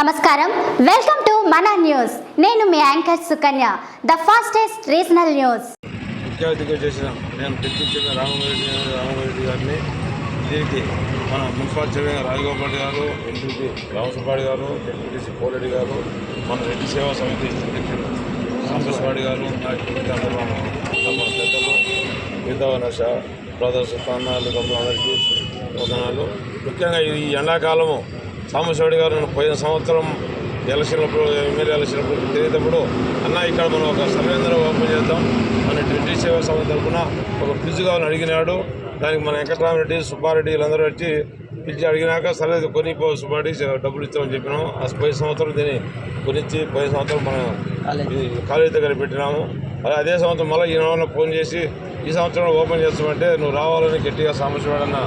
నమస్కారం. Welcome to మన news నేను మీ anchor Sukanya the fastest regional news ముఖ్య చేసిన నేను తెప్పించిన రామరెడ్డి రామరెడ్డి గారిని దీనికి మన మున్సిపల్ చైర్మన్ రాజగోపాల్ గారు ఎంపీపీ రామసుబ్బాడి గారు ఎంపీటీసీ కోరెడ్డి గారు మన రెడ్డి సేవా సమితి అధ్యక్షులు గారు పెద్దలు మిగతా నష బ్రదర్స్ తాన్నాలు తమ్ములందరికీ వందనాలు ముఖ్యంగా ఈ ఎండాకాలము సాంబశివాడి గారు నన్ను పోయిన సంవత్సరం ఎలక్షన్లప్పుడు ఎమ్మెల్యే ఎలక్షన్లప్పుడు తిరిగేటప్పుడు అన్న ఇక్కడ మనం ఒక సర్వేంద్ర ఓపెన్ చేద్దాం. మన రెడ్డి సేవా సంస్థ తరఫున ఒక ఫ్రిడ్జ్ కావాలని అడిగినాడు. దానికి మన వెంకటరామరెడ్డి సుబ్బారెడ్డి వీళ్ళందరూ వచ్చి పిలిచి అడిగినాక సరే కొని పో సుబ్బారెడ్డి డబ్బులు ఇస్తామని చెప్పినాము. ఆ పోయిన సంవత్సరం దీన్ని కొనిచ్చి పోయిన సంవత్సరం మనం కాలేజీ. దగ్గర పెట్టినాము. అదే అదే సంవత్సరం మళ్ళీ ఈ నెలలో ఫోన్ చేసి ఈ సంవత్సరం ఓపెన్ చేస్తామంటే నువ్వు రావాలని గట్టిగా సాంబశివాడన్న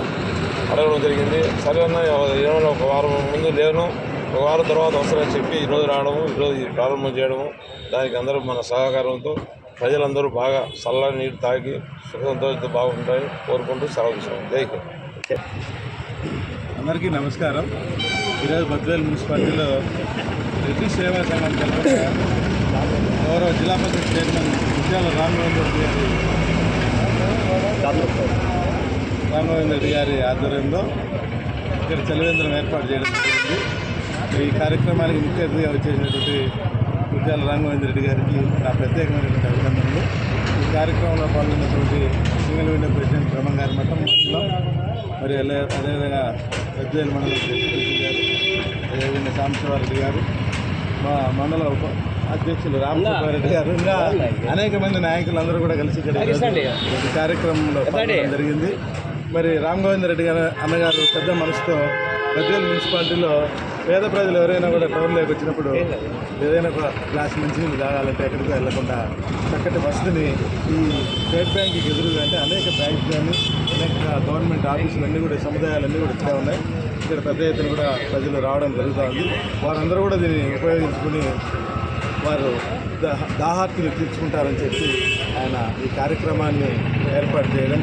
అడగడం జరిగింది. సరే అన్న ఏమైనా ఒక వారం ముందు లేను. ఒక వారం తర్వాత వస్తారని చెప్పి ఈరోజు రావడము ఈరోజు ప్రారంభం చేయడము దానికి అందరూ మన సహకారంతో ప్రజలందరూ బాగా చల్లని నీరు తాగి సుఖ సంతోషంతో బాగుంటాయని కోరుకుంటూ సెలవు తీసుకున్నాం. జై అందరికీ నమస్కారం. ఈరోజు బద్వేల్ మున్సిపాలిటీలో ప్రతి సేవా సంఘం గౌరవ జిల్లా పరిషత్ చైర్మన్ విద్యాల రామగోవింద గారి రామగోవింద రెడ్డి గారి ఆధ్వర్యంలో ఇక్కడ చలివేంద్రం ఏర్పాటు చేయడం జరిగింది. ఈ కార్యక్రమానికి ముఖ్య అతిథిగా వచ్చేసినటువంటి ముత్యాల రామగోవింద రెడ్డి గారికి నా ప్రత్యేకమైనటువంటి అభినందనలు. ఈ కార్యక్రమంలో పాల్గొన్నటువంటి సింగిల్ విండో ప్రెసిడెంట్ బ్రహ్మం గారి మఠం మండలం మరి అదేవిధంగా పెద్దవేలు మండలం గారు అదేవిధంగా సాంబశివారెడ్డి గారు మా మండల ఉప అధ్యక్షులు రామసుబ్బారెడ్డి గారు ఇంకా అనేక మంది నాయకులందరూ కూడా కలిసి ఇక్కడ కార్యక్రమంలో జరిగింది. మరి రామ్ గోవింద్ రెడ్డి గారు అన్నగారు పెద్ద మనసుతో పెద్దవేలు మున్సిపాలిటీలో పేద ప్రజలు ఎవరైనా కూడా టౌన్లోకి వచ్చినప్పుడు ఏదైనా ఒక గ్లాస్ మంచినీళ్ళు తాగాలంటే ఎక్కడికి వెళ్ళకుండా చక్కటి వసతిని ఈ స్టేట్ బ్యాంక్కి ఎదురుగా అంటే అనేక బ్యాంకులు కానీ అనేక గవర్నమెంట్ ఆఫీసులు అన్నీ కూడా సముదాయాలన్నీ కూడా ఇక్కడే ఉన్నాయి. ఇక్కడ పెద్ద ఎత్తున కూడా ప్రజలు రావడం జరుగుతూ ఉంది. వారందరూ కూడా దీన్ని ఉపయోగించుకుని వారు దాహార్తులు తీర్చుకుంటారని చెప్పి ఆయన ఈ కార్యక్రమాన్ని ఏర్పాటు చేయడం